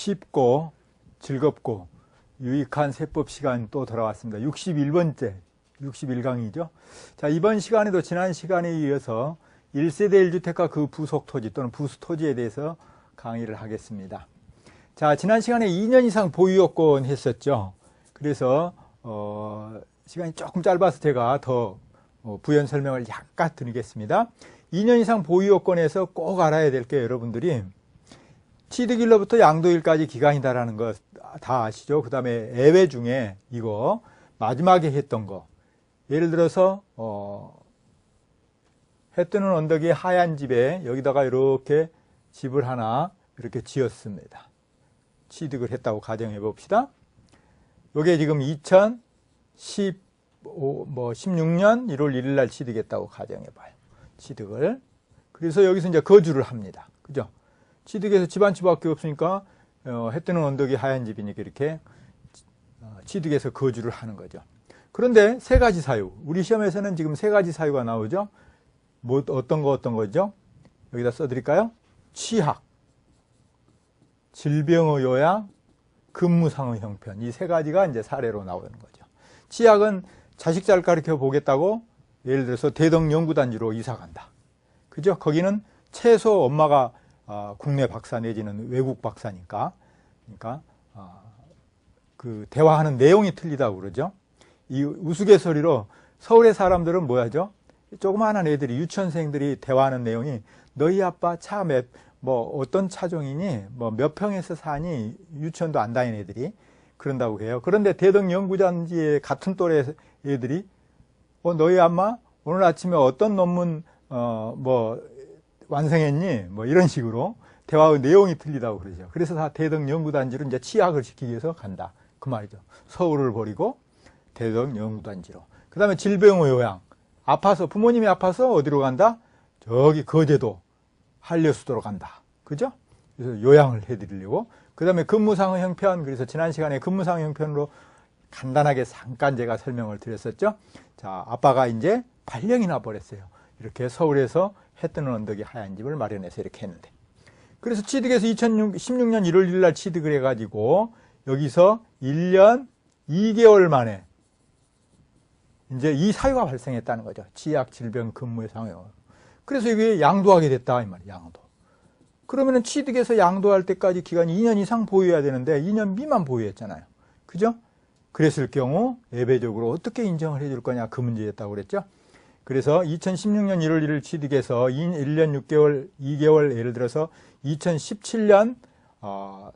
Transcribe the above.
쉽고 즐겁고 유익한 세법 시간 또 돌아왔습니다. 61번째, 61강이죠. 자, 이번 시간에도 지난 시간에 이어서 1세대 1주택과 그 부속 토지 또는 부수 토지에 대해서 강의를 하겠습니다. 자, 지난 시간에 2년 이상 보유요건 했었죠. 그래서, 어, 시간이 조금 짧아서 제가 더 어, 부연 설명을 약간 드리겠습니다. 2년 이상 보유요건에서 꼭 알아야 될 게 여러분들이 취득일로부터 양도일까지 기간이다라는 거 다 아시죠? 그 다음에 애외 중에 이거 마지막에 했던 거. 예를 들어서, 어, 해 뜨는 언덕이 하얀 집에 여기다가 이렇게 집을 하나 이렇게 지었습니다. 취득을 했다고 가정해 봅시다. 요게 지금 2015, 뭐 16년 1월 1일 날 취득했다고 가정해 봐요. 취득을. 그래서 여기서 이제 거주를 합니다. 그죠? 취득해서 집한 집밖에 없으니까 어, 해 뜨는 언덕이 하얀 집이니까 이렇게 어, 취득해서 거주를 하는 거죠. 그런데 세 가지 사유. 우리 시험에서는 지금 세 가지 사유가 나오죠. 뭐 어떤 거 어떤 거죠? 여기다 써드릴까요? 취학, 질병의 요양, 근무상의 형편 이 세 가지가 이제 사례로 나오는 거죠. 취학은 자식 잘 가르쳐 보겠다고 예를 들어서 대덕 연구단지로 이사 간다. 그죠? 거기는 최소 엄마가 아, 국내 박사 내지는 외국 박사니까 그러니까 아, 그 대화하는 내용이 틀리다고 그러죠. 이 우스갯소리로 서울의 사람들은 뭐야죠? 조그마한 애들이 유치원생들이 대화하는 내용이 너희 아빠 차 몇 뭐 어떤 차종이니 뭐 몇 평에서 사니 유치원도 안 다니는 애들이 그런다고 해요. 그런데 대덕 연구단지의 같은 또래 애들이 어 너희 엄마 오늘 아침에 어떤 논문 어 뭐 완성했니? 뭐 이런 식으로 대화의 내용이 틀리다고 그러죠. 그래서 다 대덕 연구단지로 이제 취약을 시키기 위해서 간다. 그 말이죠. 서울을 버리고 대덕 연구단지로. 그 다음에 질병의 요양. 아파서, 부모님이 아파서 어디로 간다? 저기 거제도, 한려수도로 간다. 그죠? 그래서 요양을 해드리려고. 그 다음에 근무상의 형편. 그래서 지난 시간에 근무상의 형편으로 간단하게 잠깐 제가 설명을 드렸었죠. 자, 아빠가 이제 8년이나 버렸어요. 이렇게 서울에서 해 뜨는 언덕이 하얀 집을 마련해서 이렇게 했는데. 그래서 취득해서 2016년 1월 1일 날 취득을 해가지고 여기서 1년 2개월 만에 이제 이 사유가 발생했다는 거죠. 치약, 질병, 근무의 상황. 그래서 이게 양도하게 됐다 이 말이에요. 양도. 그러면은 취득해서 양도할 때까지 기간이 2년 이상 보유해야 되는데 2년 미만 보유했잖아요. 그죠? 그랬을 경우 예배적으로 어떻게 인정을 해줄 거냐 그 문제였다고 그랬죠. 그래서 2016년 1월 1일 취득해서 1년 6개월, 2개월 예를 들어서 2017년 어,